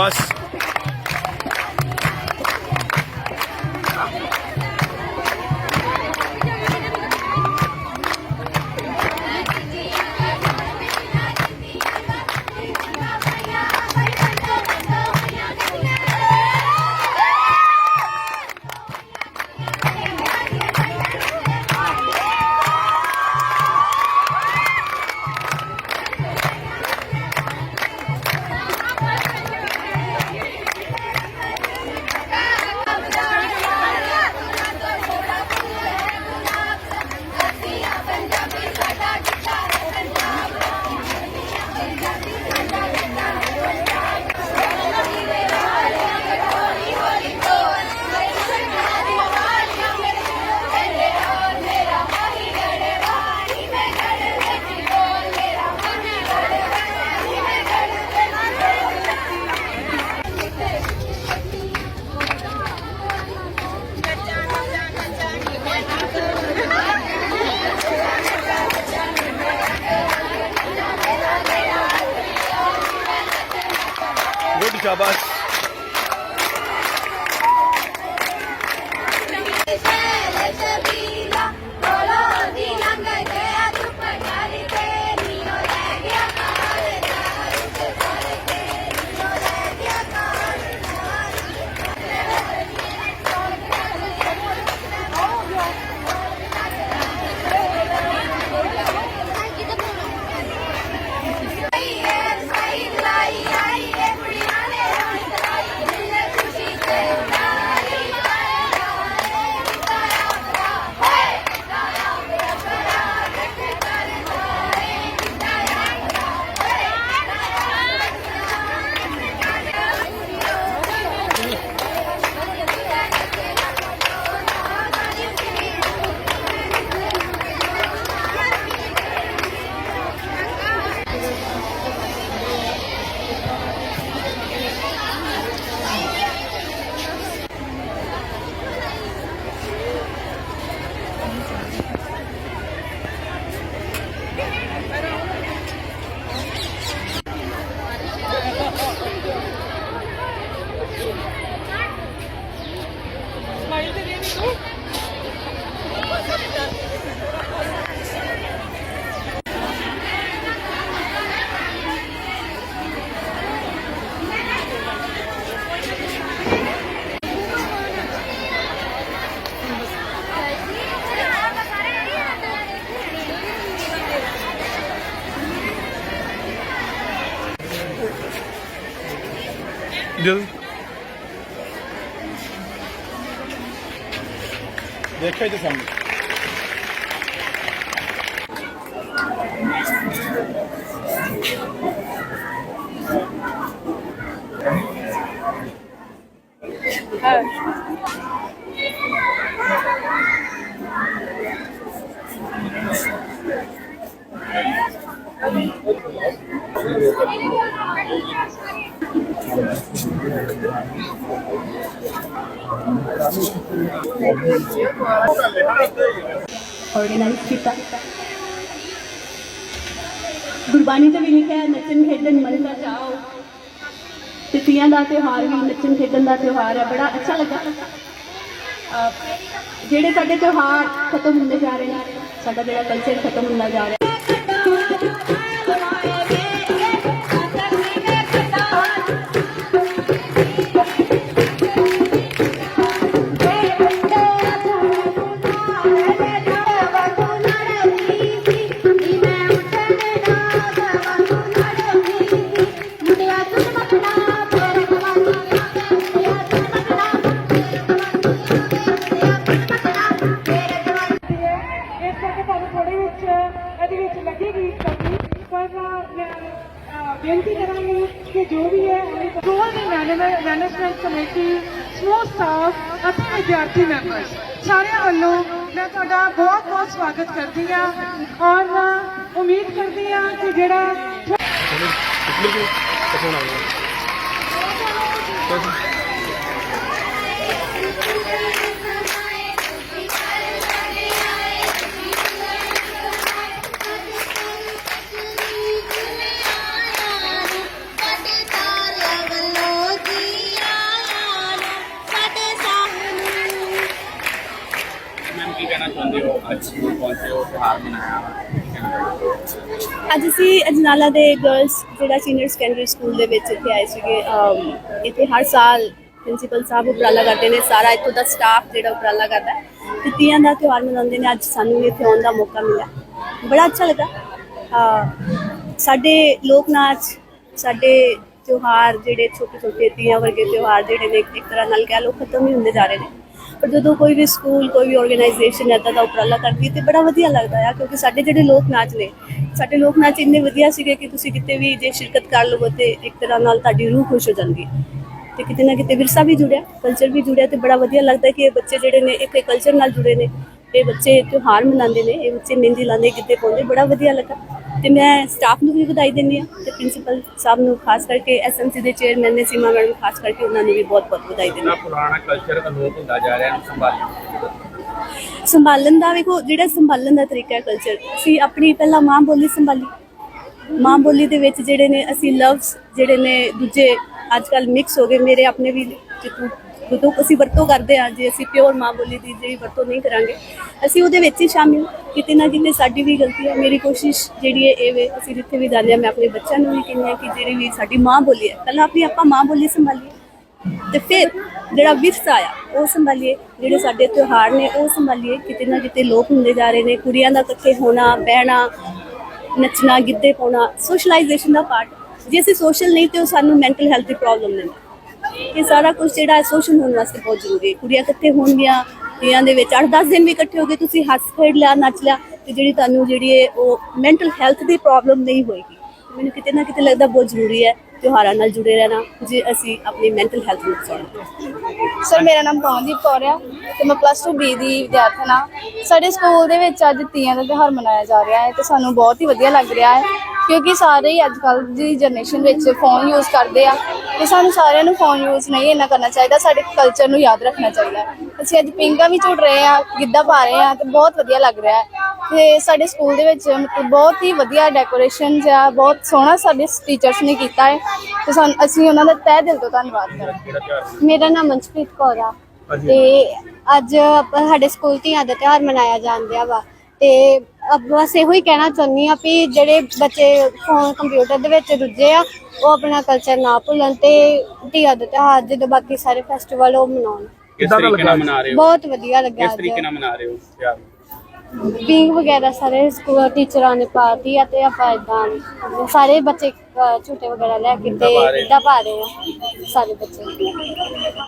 ます。Şaban. ਜਦ ਦੇਖਿਆ ਜੀ ਸਾਹਮਣੇ ਆਰਗੇਨਾਈਜ਼ ਕੀਤਾ। ਗੁਰਬਾਣੀ ਤੇ ਵੀ ਲਿਖਿਆ ਹੈ, ਨੱਚਣ ਖੇਡਣ ਮਨ ਦਾ ਚਾਓ। ਤੇ ਤੀਆਂ ਦਾ ਤਿਉਹਾਰ ਵੀ ਨੱਚਣ ਖੇਡਣ ਦਾ ਤਿਉਹਾਰ ਹੈ ਬੜਾ ਅੱਛਾ ਲੱਗਾ। ਜਿਹੜੇ ਸਾਡੇ ਤਿਉਹਾਰ ਖਤਮ ਹੁੰਦੇ ਜਾ ਰਹੇ ਨੇ ਸਾਡਾ ਜਿਹੜਾ ਕਲਚਰ ਖਤਮ ਹੁੰਦਾ ਜਾ ਰਿਹਾ। ਸਟਾਫ ਅਤੇ ਵਿਦਿਆਰਥੀ ਮੈਂਬਰ ਸਾਰਿਆਂ ਵੱਲੋਂ ਮੈਂ ਤੁਹਾਡਾ ਬਹੁਤ ਬਹੁਤ ਸਵਾਗਤ ਕਰਦੀ ਹਾਂ ਔਰ ਉਮੀਦ ਕਰਦੀ ਹਾਂ ਕਿ ਜਿਹੜਾ ਅਸੀਂ ਅਜਨਾਲਾ ਦੇ ਗਰਲਸ ਜਿਹੜਾ ਸੀਨੀਅਰ ਸੈਕੰਡਰੀ ਸਕੂਲ ਦੇ ਵਿੱਚ ਇੱਥੇ ਆਏ ਸੀਗੇ ਇੱਥੇ ਹਰ ਸਾਲ ਪ੍ਰਿੰਸੀਪਲ ਸਾਹਿਬ ਉਪਰਾਲਾ ਕਰਦੇ ਨੇ, ਸਾਰਾ ਇੱਥੋਂ ਦਾ ਸਟਾਫ ਜਿਹੜਾ ਉਪਰਾਲਾ ਕਰਦਾ ਤੇ ਤੀਆਂ ਦਾ ਤਿਉਹਾਰ ਮਨਾਉਂਦੇ ਨੇ, ਅੱਜ ਸਾਨੂੰ ਵੀ ਇੱਥੇ ਆਉਣ ਦਾ ਮੌਕਾ ਮਿਲਿਆ। ਬੜਾ ਅੱਛਾ ਲੱਗਾ। ਸਾਡੇ ਲੋਕ ਨਾਚ, ਸਾਡੇ ਤਿਉਹਾਰ ਜਿਹੜੇ ਛੋਟੇ ਛੋਟੇ ਤੀਆਂ ਵਰਗੇ ਤਿਉਹਾਰ ਜਿਹੜੇ ਨੇ, ਇੱਕ ਤਰ੍ਹਾਂ ਨਾਲ ਕਹਿ ਲੋ ਖਤਮ ਹੀ ਹੁੰਦੇ ਜਾ ਰਹੇ ਨੇ। ਪਰ ਜਦੋਂ ਕੋਈ ਵੀ ਸਕੂਲ, ਕੋਈ ਵੀ ਆਰਗੇਨਾਈਜੇਸ਼ਨ ਏਦਾਂ ਦਾ ਉਪਰਾਲਾ ਕਰਦੀ ਹੈ ਤੇ ਬੜਾ ਵਧੀਆ ਲੱਗਦਾ ਆ, ਕਿਉਂਕਿ ਸਾਡੇ ਜਿਹੜੇ ਲੋਕ ਨਾਚ ਨੇ, ਸਾਡੇ ਲੋਕ ਨਾਚ ਇੰਨੇ ਵਧੀਆ ਸੀਗੇ ਕਿ ਤੁਸੀਂ ਕਿਤੇ ਵੀ ਜੇ ਸ਼ਿਰਕਤ ਕਰ ਲਵੋ ਤੇ ਇੱਕ ਤਰ੍ਹਾਂ ਨਾਲ ਤੁਹਾਡੀ ਰੂਹ ਖੁਸ਼ ਹੋ ਜਾਂਦੀ ਹੈ ਤੇ ਕਿਤੇ ਨਾ ਕਿਤੇ ਵਿਰਸਾ ਵੀ ਜੁੜਿਆ ਕਲਚਰ ਵੀ ਜੁੜਿਆ ਤੇ ਬੜਾ ਵਧੀਆ ਲੱਗਦਾ ਕਿ ਇਹ ਬੱਚੇ ਜਿਹੜੇ ਨੇ, ਇੱਕ ਕਲਚਰ ਨਾਲ ਜੁੜੇ ਨੇ, ਇਹ ਬੱਚੇ ਤਿਉਹਾਰ ਮਨਾਉਂਦੇ ਨੇ, ਇਹ ਬੱਚੇ ਮਹਿੰਦੀ ਲਾਉਂਦੇ, ਗਿੱਧੇ ਪਾਉਂਦੇ, ਬੜਾ ਵਧੀਆ ਲੱਗਾ। ਤੇ ਮੈਂ ਸਟਾਫ ਨੂੰ ਵੀ ਵਧਾਈ ਦਿੰਦੀ ਆ ਤੇ ਪ੍ਰਿੰਸੀਪਲ ਸਾਹਿਬ ਨੂੰ ਖਾਸ ਕਰਕੇ ਐਸਐਮਸੀ ਦੇ ਚੇਅਰਮੈਨ ਨੇ ਸੀਮਾ ਮੈਡਮ ਖਾਸ ਕਰਕੇ ਉਹਨਾਂ ਨੂੰ ਵੀ ਬਹੁਤ ਬਹੁਤ ਵਧਾਈ ਦਿੰਦੀ ਹਾਂ। ਪੁਰਾਣਾ ਕਲਚਰ ਅਲੋਪ ਹੁੰਦਾ ਜਾ ਰਿਹਾ ਸੰਭਾਲਣ ਸੰਭਾਲਣ ਦਾ ਵੇਖੋ ਜਿਹੜਾ ਸੰਭਾਲਣ ਦਾ ਤਰੀਕਾ ਹੈ ਕਲਚਰ ਅਸੀਂ ਆਪਣੀ ਪਹਿਲਾਂ ਮਾਂ ਬੋਲੀ ਸੰਭਾਲੀ। ਮਾਂ ਬੋਲੀ ਦੇ ਵਿੱਚ ਜਿਹੜੇ ਨੇ ਅਸੀਂ ਲਫ਼ਜ਼ ਜਿਹੜੇ ਨੇ ਦੂਜੇ ਅੱਜ ਕੱਲ ਮਿਕਸ ਹੋ ਗਏ ਮੇਰੇ ਆਪਣੇ ਵੀ ਜਿੱਤੋਂ ਜਦੋਂ ਅਸੀਂ ਵਰਤੋਂ ਕਰਦੇ ਹਾਂ, ਜੇ ਅਸੀਂ ਪਿਓਰ ਮਾਂ ਬੋਲੀ ਦੀ ਜਿਹੜੀ ਵਰਤੋਂ ਨਹੀਂ ਕਰਾਂਗੇ, ਅਸੀਂ ਉਹਦੇ ਵਿੱਚ ਹੀ ਸ਼ਾਮਿਲ ਕਿਤੇ ਨਾ ਕਿਤੇ ਸਾਡੀ ਵੀ ਗਲਤੀ ਹੈ, ਮੇਰੀ ਕੋਸ਼ਿਸ਼ ਜਿਹੜੀ ਹੈ ਇਹ ਵੇ, ਅਸੀਂ ਜਿੱਥੇ ਵੀ ਜਾਂਦੇ ਹਾਂ, ਮੈਂ ਆਪਣੇ ਬੱਚਿਆਂ ਨੂੰ ਵੀ ਕਹਿੰਦੀ ਹਾਂ ਕਿ ਜਿਹੜੀ ਵੀ ਸਾਡੀ ਮਾਂ ਬੋਲੀ ਹੈ, ਪਹਿਲਾਂ ਆਪਣੀ ਆਪਾਂ ਮਾਂ ਬੋਲੀ ਸੰਭਾਲੀਏ। ਤੇ ਫਿਰ ਜਿਹੜਾ ਵਿਰਸਾ ਆ, ਉਹ ਸੰਭਾਲੀਏ। ਜਿਹੜੇ ਸਾਡੇ ਤਿਉਹਾਰ ਨੇ, ਉਹ ਸੰਭਾਲੀਏ। ਕਿਤੇ ਨਾ ਕਿਤੇ ਲੋਕ ਹੁੰਦੇ ਜਾ ਰਹੇ ਨੇ, ਕੁੜੀਆਂ ਦਾ ਇਕੱਠੇ ਹੋਣਾ, ਬਹਿਣਾ, ਨੱਚਣਾ, ਗਿੱਧੇ ਪਾਉਣਾ ਸੋਸ਼ਲਾਈਜੇਸ਼ਨ ਦਾ ਪਾਰਟ ਜੇ ਅਸੀਂ ਸੋਸ਼ਲ ਨਹੀਂ ਤੇ ਉਹ ਸਾਨੂੰ ਮੈਂਟਲ ਹੈਲਥ ਦੀ ਪ੍ਰੋਬਲਮ ਨੇ ਇਹ ਸਾਰਾ ਕੁਝ ਜਿਹੜਾ ਸੋਸ਼ਲ ਹੋਣ ਵਾਸਤੇ ਬਹੁਤ ਜ਼ਰੂਰੀ ਹੈ। ਕੁੜੀਆਂ ਇਕੱਠੇ ਹੋਣਗੀਆਂ ਤੀਆਂ ਦੇ ਵਿੱਚ 8-10 ਦਿਨ ਵੀ ਇਕੱਠੇ ਹੋ ਗਏ, ਤੁਸੀਂ ਹੱਸ ਖੇਡ ਲਿਆ, ਨੱਚ ਲਿਆ, ਤੇ ਜਿਹੜੀ ਤੁਹਾਨੂੰ ਜਿਹੜੀ ਉਹ ਮੈਂਟਲ ਹੈਲਥ ਦੀ ਪ੍ਰੋਬਲਮ ਨਹੀਂ ਹੋਏਗੀ। ਮੈਨੂੰ ਕਿਤੇ ਨਾ ਕਿਤੇ ਲੱਗਦਾ ਬਹੁਤ ਜ਼ਰੂਰੀ ਹੈ। ਤਿਉਹਾਰਾਂ ਨਾਲ ਜੁੜੇ ਰਹਿਣਾ, ਜੇ ਅਸੀਂ ਆਪਣੀ ਮੈਂਟਲ ਹੈਲਥ ਨੂੰ ਬਚਾਉਣਾ। ਸਰ ਮੇਰਾ ਨਾਮ ਪਵਨਦੀਪ ਕੌਰ ਆ ਤੇ ਮੈਂ ਪਲੱਸ 2 ਬੀ ਦੀ ਵਿਦਿਆਰਥਣ ਆ। ਸਾਡੇ ਸਕੂਲ ਦੇ ਵਿੱਚ ਅੱਜ ਤੀਆਂ ਦਾ ਤਿਉਹਾਰ ਮਨਾਇਆ ਜਾ ਰਿਹਾ ਹੈ ਤੇ ਸਾਨੂੰ ਬਹੁਤ ਹੀ ਵਧੀਆ ਲੱਗ ਰਿਹਾ ਹੈ ਕਿਉਂਕਿ ਸਾਰੇ ਹੀ ਅੱਜ ਕੱਲ੍ਹ ਦੀ ਜਨਰੇਸ਼ਨ ਵਿੱਚ ਫੋਨ ਯੂਜ਼ ਕਰਦੇ ਆ ਤੇ ਸਾਨੂੰ ਸਾਰਿਆਂ ਨੂੰ ਫੋਨ ਯੂਜ਼ ਨਹੀਂ ਇੰਨਾ ਕਰਨਾ ਚਾਹੀਦਾ, ਸਾਡੇ ਕਲਚਰ ਨੂੰ ਯਾਦ ਰੱਖਣਾ ਚਾਹੀਦਾ ਅਸੀਂ ਅੱਜ ਪਿੰਗਾ ਵੀ ਝੂਟ ਰਹੇ ਆ ਗਿੱਧਾ ਪਾ ਰਹੇ ਆ ਤੇ ਬਹੁਤ ਵਧੀਆ ਲੱਗ ਰਿਹਾ ਹੈ। ਤੇ ਸਾਡੇ ਸਕੂਲ ਦੇ ਵਿੱਚ ਮਤਲਬ ਬਹੁਤ ਹੀ ਵਧੀਆ ਡੈਕੋਰੇਸ਼ਨ ਜਾਂ ਬਹੁਤ ਸੋਹਣਾ ਸਾਡੇ ਟੀਚਰਸ ਨੇ ਕੀਤਾ ਹੈ। ਤੇ ਸਾਨੂੰ ਅਸੀਂ ਉਹਨਾਂ ਦਾ ਤਹਿ ਦਿਲ ਤੋਂ ਧੰਨਵਾਦ ਕਰਦੇ ਹਾਂ। ਮੇਰਾ ਨਾਮ ਮਨਜਪ੍ਰੀਤ ਕੌਰ ਆ। ਤੇ ਅੱਜ ਆਪਾਂ ਸਾਡੇ ਸਕੂਲ ਧੀਆਂ ਦਾ ਤਿਉਹਾਰ ਮਨਾਇਆ ਜਾਂਦਾ ਵਾ। ਤੇ ਅਬ ਬਸ ਇਹੋ ਹੀ ਕਹਿਣਾ ਚਾਹੁੰਦੀ ਆ ਵੀ ਜਿਹੜੇ ਬੱਚੇ ਫੋਨ ਕੰਪਿਊਟਰ ਦੇ ਵਿੱਚ ਰੁੱਝੇ ਆ ਉਹ ਆਪਣਾ ਕਲਚਰ ਨਾ ਭੁੱਲਣ ਤੇ ਧੀਆਂ ਦਾ ਤਿਉਹਾਰ ਜਦੋਂ ਬਾਕੀ ਸਾਰੇ ਫੈਸਟੀਵਲ ਉਹ ਮਨਾਉਣ। ਕਿਸ ਤਰੀਕੇ ਨਾਲ ਮਨਾ ਰਹੇ ਹੋ? ਬਹੁਤ ਵਧੀਆ ਲੱਗਾ ਕਿਸ ਤਰੀਕੇ ਨਾਲ ਮਨਾ ਰਹੇ ਹੋ? ਤਿਉਹਾਰ ਪਿੰਗ ਵਗੈਰਾ ਸਾਰੇ ਸਕੂਲ ਟੀਚਰਾਂ ਨੇ ਪਾਤੀ ਆ ਤੇ ਆਪਾਂ ਇਦਾਂ ਸਾਰੇ ਬੱਚੇ ਅ, ਝੂਟੇ ਵਗੈਰਾ ਲੈ ਕੇ ਤੇ। ਗਿੱਧਾ ਪਾ ਰਹੇ ਆ ਸਾਰੇ ਬੱਚੇ।